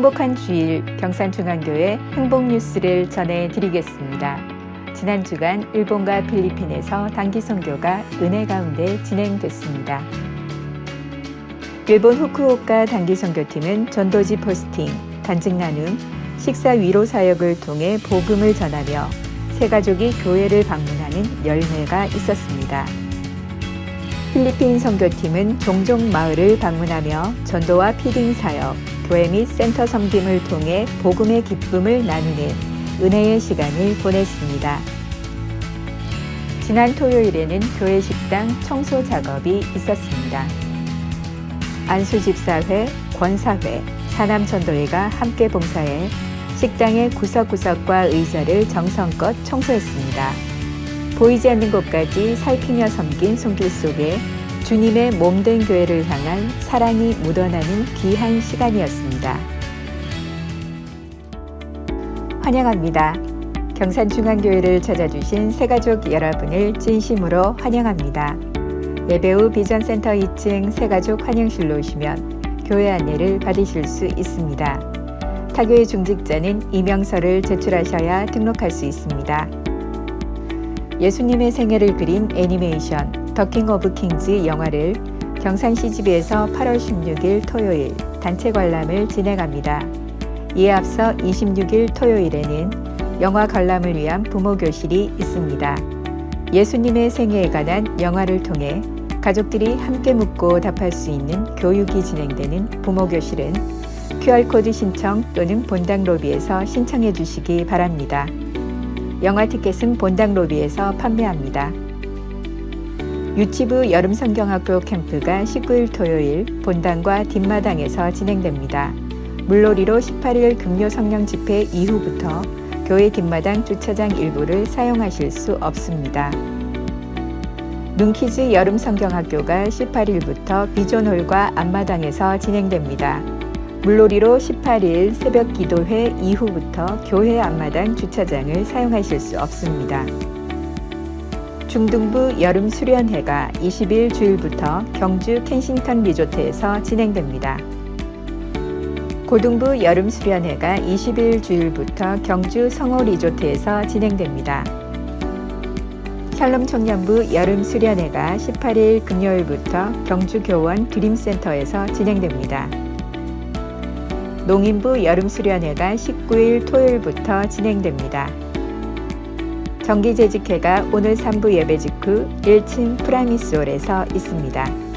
행복한 주일 경산중앙교회 행복 뉴스를 전해 드리겠습니다. 지난 주간 일본과 필리핀에서 단기 선교가 은혜 가운데 진행됐습니다. 일본 후쿠오카 단기 선교팀은 전도지 포스팅, 간증 나눔, 식사 위로 사역을 통해 복음을 전하며 세 가족이 교회를 방문하는 열매가 있었습니다. 필리핀 선교팀은 종종 마을을 방문하며 전도와 피딩 사역, 교회 및 센터 섬김을 통해 복음의 기쁨을 나누는 은혜의 시간을 보냈습니다. 지난 토요일에는 교회 식당 청소 작업이 있었습니다. 안수집사회, 권사회, 사남전도회가 함께 봉사해 식당의 구석구석과 의자를 정성껏 청소했습니다. 보이지 않는 곳까지 살피며 섬긴 손길 속에 주님의 몸된 교회를 향한 사랑이 묻어나는 귀한 시간이었습니다. 환영합니다. 경산중앙교회를 찾아주신 새가족 여러분을 진심으로 환영합니다. 예배 후 비전센터 2층 새가족 환영실로 오시면 교회 안내를 받으실 수 있습니다. 타교의 중직자는 이명서를 제출하셔야 등록할 수 있습니다. 예수님의 생애를 그린 애니메이션 더킹 오브 킹즈 영화를 경산 CGV에서 8월 16일 토요일 단체 관람을 진행합니다. 이에 앞서 26일 토요일에는 영화 관람을 위한 부모 교실이 있습니다. 예수님의 생애에 관한 영화를 통해 가족들이 함께 묻고 답할 수 있는 교육이 진행되는 부모 교실은 QR코드 신청 또는 본당 로비에서 신청해 주시기 바랍니다. 영화 티켓은 본당 로비에서 판매합니다. 유치부 여름 성경학교 캠프가 19일 토요일 본당과 뒷마당에서 진행됩니다. 물놀이로 18일 금요 성령 집회 이후부터 교회 뒷마당 주차장 일부를 사용하실 수 없습니다. 눈키즈 여름 성경학교가 18일부터 비전홀과 앞마당에서 진행됩니다. 물놀이로 18일 새벽 기도회 이후부터 교회 앞마당 주차장을 사용하실 수 없습니다. 중등부 여름 수련회가 20일 주일부터 경주 켄싱턴 리조트에서 진행됩니다. 고등부 여름 수련회가 20일 주일부터 경주 성호 리조트에서 진행됩니다. 샬롬 청년부 여름 수련회가 18일 금요일부터 경주 교원 드림센터에서 진행됩니다. 농인부 여름 수련회가 19일 토요일부터 진행됩니다. 정기재직회가 오늘 3부 예배 직후 1층 프라미스홀에서 있습니다.